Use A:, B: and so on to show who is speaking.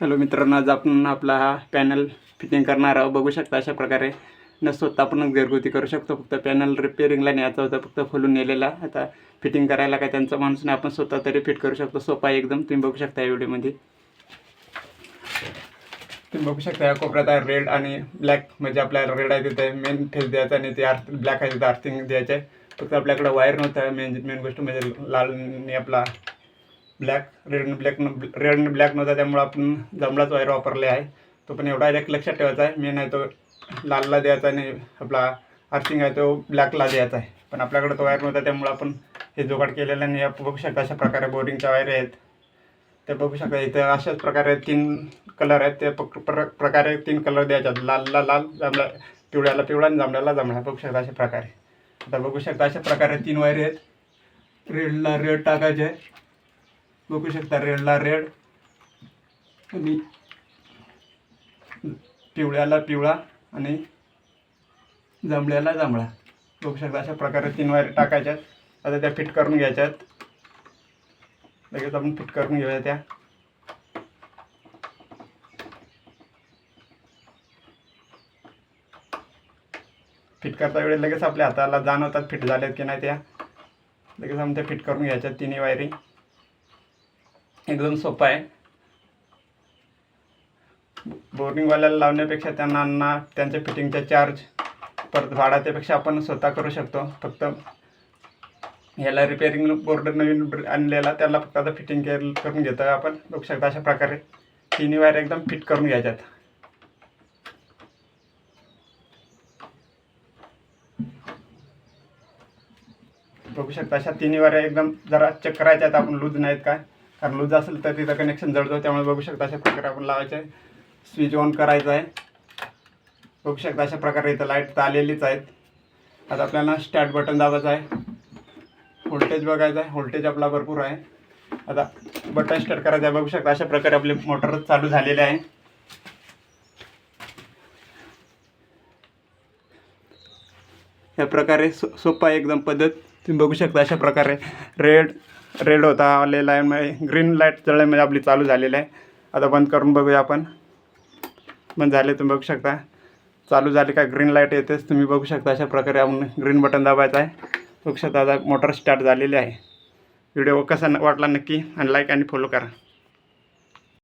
A: Hello मित्रांनो आज आपण आपला हा पॅनल फिटिंग करणार आहोत. बघू शकता अशा प्रकारे न स्वतः आपणच घरगुती करू शकतो. फक्त पॅनल रिपेअरिंगला न्यायचा होता फक्त खोलून नेलेला. आता फिटिंग करायला काय त्यांचा माणूस नाही आपण स्वतः तरी फिट करू शकतो. सोपा एकदम. तुम्ही बघू शकता या व्हिडिओमध्ये. तुम्ही बघू शकता या कोपऱ्यात रेड आणि ब्लॅक म्हणजे आपल्याला रेड आहे तिथे मेन फेस द्यायचा आणि ते आर्थ ब्लॅक आहे तिथे अर्थिंग द्यायचं आहे फक्त आपल्याकडे वायर नव्हतं. मेन मेन गोष्ट म्हणजे लाल आणि आपला ब्लॅक रेड ब्लॅक रेड आणि ब्लॅक नव्हता त्यामुळे आपण जांभळाच वायर वापरले आहे. तो पण एवढा एक लक्षात ठेवायचा आहे. मेन आहे तो लालला द्यायचा आणि आपला अर्थिंग आहे तो ब्लॅकला द्यायचा आहे. पण आपल्याकडे तो वायर नव्हता त्यामुळे आपण हे जोगाड केलेलं आणि या बघू शकता अशा प्रकारे बोरिंगच्या वायर आहेत. ते बघू शकता इथं अशाच प्रकारे तीन कलर आहेत. ते प्र- प्रकारे तीन कलर द्यायच्यात. लालला लाल जांभळा पिवळ्याला पिवळा आणि जांभळ्याला जांभळा बघू शकता अशा प्रकारे. आता बघू शकता अशा प्रकारे तीन वायर आहेत. रेडला रेड टाकायचे. आहे बघू शकता रेडला रेड. आणि पिवळ्याला पिवळा आणि जांभळ्याला जांभळा. बघू शकता अशा प्रकारे तीन वायर टाकायच्यात. आता त्या फिट करून घ्यायच्यात. लगेच आपण फिट करून घेऊया त्या. फिट करता वेळेस लगेच आपल्या हाताला जाणवतात फिट झाल्यात की नाही त्या. लगेच आपण त्या फिट करून घ्यायच्यात तिन्ही वायरिंग एकदम सोपं आहे. बोरिंगवाल्याला लावण्यापेक्षा त्यांना ना त्यांच्या फिटिंगचा चार्ज परत भाडा त्यापेक्षा आपण स्वतः करू शकतो. फक्त ह्याला रिपेअरिंग बोर्ड नवीन आणलेला त्याला फक्त आता फिटिंग करून घेतो आपण. बघू शकता अशा प्रकारे. तिन्ही वायर एकदम फिट करून घ्यायच्यात. बघू शकता अशा तिन्ही वाऱ्या एकदम जरा चेक करायच्या आहेत आपण लूज नाहीत काय कारण लूज असेल तर तिथं कनेक्शन जळतो त्यामुळे बघू शकता अशा प्रकारे आपण लावायचं आहे स्विच ऑन करायचं आहे बघू शकता अशा प्रकारे इथं लाइट तर आलेलीच आहेत. आता आपल्याला स्टार्ट बटन दाबायचं आहे. व्होल्टेज बघायचं आहे. व्होल्टेज आपला भरपूर आहे. आता बटन स्टार्ट करायचं आहे. बघू शकता अशा प्रकारे आपले मोटर चालू झालेले आहे. या प्रकारे सो सोपा आहे एकदम पद्धत. तुम्ही बघू शकता अशा प्रकारे रेड रेड होता आलेला आहे म्हणजे ग्रीन लाइट जळल्यामध्ये आपली चालू झालेली आहे. आता बंद करून बघूया आपण. बंद झाले तुम्ही बघू शकता. चालू झाले का ग्रीन लाइट येतेच तुम्ही बघू शकता अशा प्रकारे आपण ग्रीन बटन दाबायचं आहे. बघू शकता आता मोटर स्टार्ट झालेली आहे. व्हिडिओ कसा न- वाटला नक्की आणि लाईक आणि फॉलो करा.